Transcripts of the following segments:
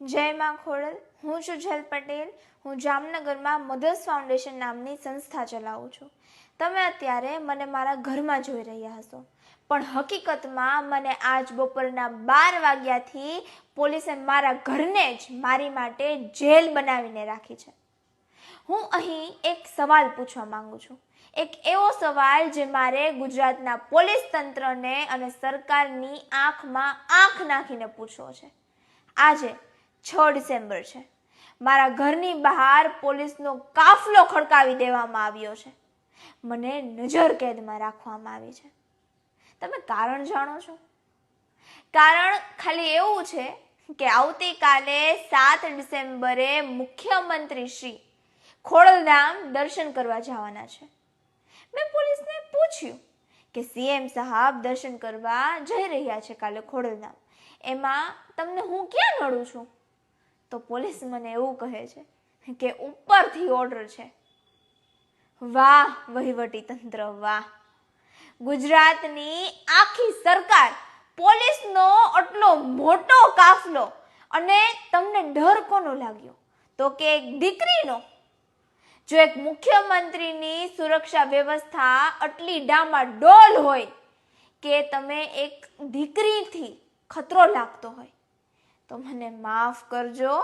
જય માં ખોડલ હું છું જેલ પટેલ, હું જામનગરમાં મધર્સ ફાઉન્ડેશન નામની સંસ્થા ચલાવું છું. તમે અત્યારે મને મારા ઘરમાં જોઈ રહ્યા હશો. પણ હકીકતમાં મને આજ બપોરના બાર વાગ્યાથી પોલીસે મારા ઘરને જ મારી માટે જેલ બનાવીને રાખી છે. હું અહીં એક સવાલ પૂછવા માંગુ છું. એક એવો સવાલ જે મારે ગુજરાતના પોલીસ તંત્રને અને સરકારની આંખમાં આંખ નાખીને પૂછવો છે. આજે છ ડિસેમ્બર છે. મારા ઘરની બહાર પોલીસનો કાફલો ખડકાવી દેવામાં આવ્યો છે. મને નજર કેદમાં રાખવામાં આવી છે. તમે કારણ જાણો છો? કારણ ખાલી એવું છે કે આવતીકાલે સાત ડિસેમ્બરે મુખ્યમંત્રી શ્રી ખોડલધામ દર્શન કરવા જવાના છે. મેં પોલીસને પૂછ્યું કે સીએમ સાહેબ દર્શન કરવા જઈ રહ્યા છે કાલે ખોડલધામ. એમાં તમને હું ક્યાં નડું છું? તો પોલીસ મને એવું કહે છે કે ઉપરથી ઓર્ડર છે. વાહ વહીવટી તંત્ર વાહ. ગુજરાતની આખી સરકાર પોલીસનો આટલો મોટો કાફલો અને તમને ડર કોનો લાગ્યો? તો કે એક દીકરીનો. જો એક મુખ્યમંત્રીની સુરક્ષા વ્યવસ્થા આટલી ડામાડોલ હોય કે તમે એક દીકરીથી ખતરો લાગતો હોય. તો મને માફ કરજો,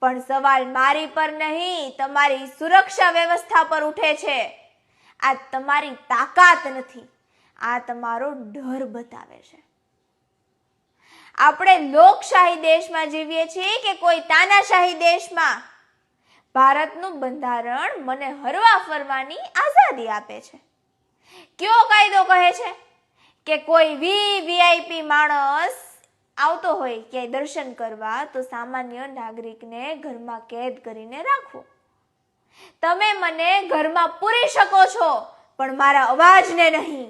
પણ સવાલ મારી પર નહીં, તમારી સુરક્ષા વ્યવસ્થા પર ઉઠે છે. આ તમારી તાકાત નથી, આ તમારો ડર બતાવે છે. આપણે લોકશાહી દેશમાં જીવીએ છીએ કે કોઈ તાનાશાહી દેશમાં? ભારતનું બંધારણ મને હરવા ફરવાની આઝાદી આપે છે. કયો કાયદો કહે છે કે કોઈ વી વીઆઈપી માણસ આવતો હોય ક્યાંય દર્શન કરવા, તો સામાન્ય નાગરિકને ઘરમાં કેદ કરીને રાખવો. તમે મને ઘરમાં પૂરી શકો છો, પણ મારા અવાજને નહીં.